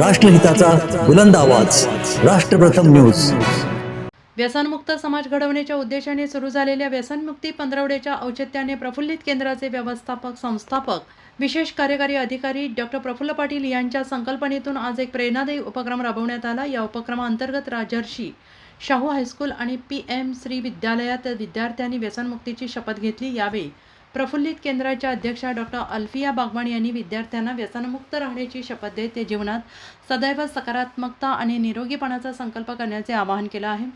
राष्ट्रहिताचा बुलंद आवाज. राष्ट्रप्रथम न्यूज. व्यसनमुक्त समाज घडवण्याच्या उद्देशाने सुरू झालेल्या व्यसनमुक्ती पंधरवड्याच्या औचित्याने प्रफुल्लित केंद्राचे व्यवस्थापक संस्थापक विशेष कार्यकारी अधिकारी डॉक्टर प्रफुल्ल पाटील यांच्या संकल्पनेतून आज एक प्रेरणादायी उपक्रम राबवण्यात आला. या उपक्रमाअंतर्गत राजर्षी शाहू हायस्कूल आणि पी एम श्री विद्यालयात विद्यार्थ्यांनी व्यसनमुक्तीची शपथ घेतली. यावेळी प्रफुल्लित केंद्राच्या अध्यक्षा डॉक्टर अल्फिया बागवान यांनी विद्यार्थ्यांना व्यसनमुक्त राहण्याची शपथ देत ते जीवनात सदैव सकारात्मकता आणि निरोगीपणाचा संकल्प करण्याचे आवाहन केलं आहे.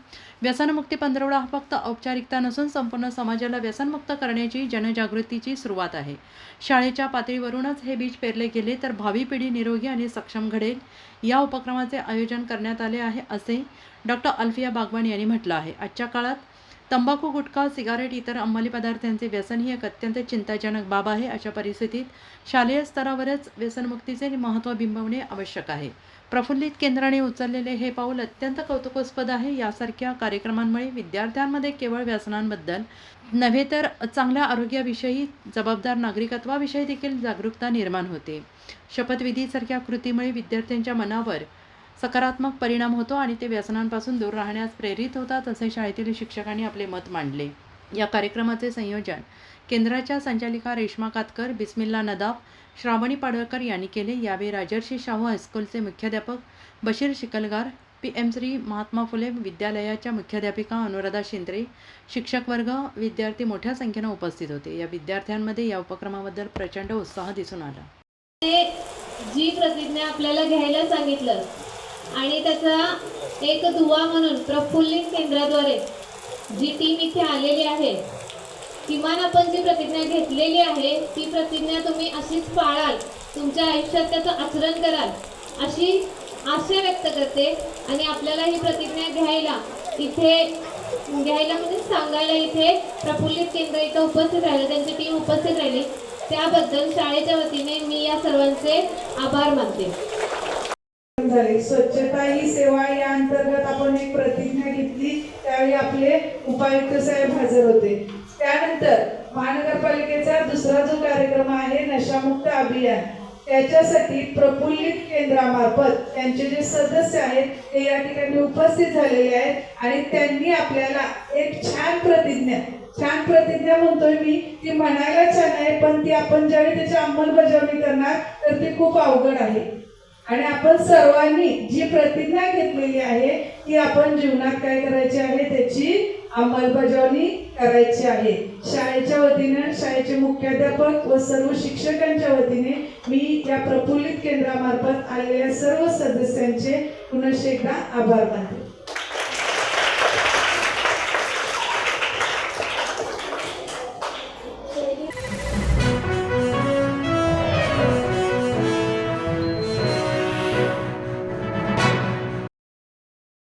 व्यसनमुक्ती पंधरवडा हा फक्त औपचारिकता नसून संपूर्ण समाजाला व्यसनमुक्त करण्याची जनजागृतीची सुरुवात आहे. शाळेच्या पातळीवरूनच हे बीज पेरले गेले तर भावी पिढी निरोगी आणि सक्षम घडेल. या उपक्रमाचे आयोजन करण्यात आले आहे असे डॉक्टर अल्फिया बागवान यांनी म्हटलं आहे. आजच्या काळात तंबाखू गुटखा सिगारेट इतर अंमली पदार्थांचे व्यसन ही एक अत्यंत चिंताजनक बाब आहे. अशा परिस्थितीत शालेय स्तरावरच व्यसनमुक्तीचे महत्त्व बिंबवणे आवश्यक आहे. प्रफुल्लित केंद्राने उचललेले हे पाऊल अत्यंत कौतुकास्पद आहे. यासारख्या कार्यक्रमांमुळे विद्यार्थ्यांमध्ये केवळ व्यसनांबद्दल नव्हे तर चांगल्या आरोग्याविषयी जबाबदार नागरिकत्वाविषयी देखील जागरूकता निर्माण होते. शपथविधीसारख्या कृतीमुळे विद्यार्थ्यांच्या मनावर सकारात्मक परिणाम होतो आणि ते व्यसनांपासून दूर राहण्यास प्रेरित होतात असे शाळेतील शिक्षकांनी आपले मत मांडले. या कार्यक्रमाचे संयोजन केंद्राच्या संचालिका रेश्मा कातकर बिस्मिल्ला नदाफ श्रावणी पाडळकर यांनी केले. यावेळी राजर्षी शाहू हायस्कूलचे मुख्याध्यापक बशीर शिकलगार पी एम श्री महात्मा फुले विद्यालयाच्या मुख्याध्यापिका अनुराधा शिंद्रे शिक्षक वर्ग विद्यार्थी मोठ्या संख्येनं उपस्थित होते. या विद्यार्थ्यांमध्ये या उपक्रमाबद्दल प्रचंड उत्साह दिसून आला. ते जी प्रतिज्ञा आपल्याला घ्यायला सांगितलं आणि त्याचा एक दुवा म्हणून प्रफुल्लित केंद्राद्वारे जी टीम इथे आलेली आहे किमान आपण जी प्रतिज्ञा घेतलेली आहे ती प्रतिज्ञा तुम्ही अशीच पाळाल तुमच्या आयुष्यात त्याचं आचरण कराल अशी आशा व्यक्त करते. आणि आपल्याला ही प्रतिज्ञा घ्यायला इथे घ्यायला म्हणजे सांगायला इथे प्रफुल्लित केंद्र इथं उपस्थित राहिलं त्यांची टीम उपस्थित राहिली. त्याबद्दल शाळेच्या वतीने मी या सर्वांचे आभार मानते. झाले. स्वच्छता ही सेवा या अंतर्गत आपण एक प्रतिज्ञा घेतली. त्यावेळी आपले उपायुक्त साहेब हजर होते. त्यानंतर महानगरपालिकेचा दुसरा जो कार्यक्रम आहे नशामुक्त अभियान त्याच्यासाठी प्रफुल्लित केंद्रामार्फत त्यांचे जे सदस्य आहेत ते या ठिकाणी उपस्थित झालेले आहेत आणि त्यांनी आपल्याला एक छान प्रतिज्ञा छान प्रतिज्ञा म्हणतोय मी ती म्हणायला छान आहे पण ती आपण ज्यावेळी त्याची अंमलबजावणी करणार तर ती खूप अवघड आहे. आणि आपण सर्वांनी जी प्रतिज्ञा घेतलेली आहे की आपण जीवनात काय करायचे आहे त्याची अंमलबजावणी करायची आहे. शाळेच्या वतीनं शाळेचे मुख्याध्यापक व सर्व शिक्षकांच्या वतीने मी या प्रफुल्लित केंद्रामार्फत आलेल्या सर्व सदस्यांचे पुनश्च एकदा आभार मानते.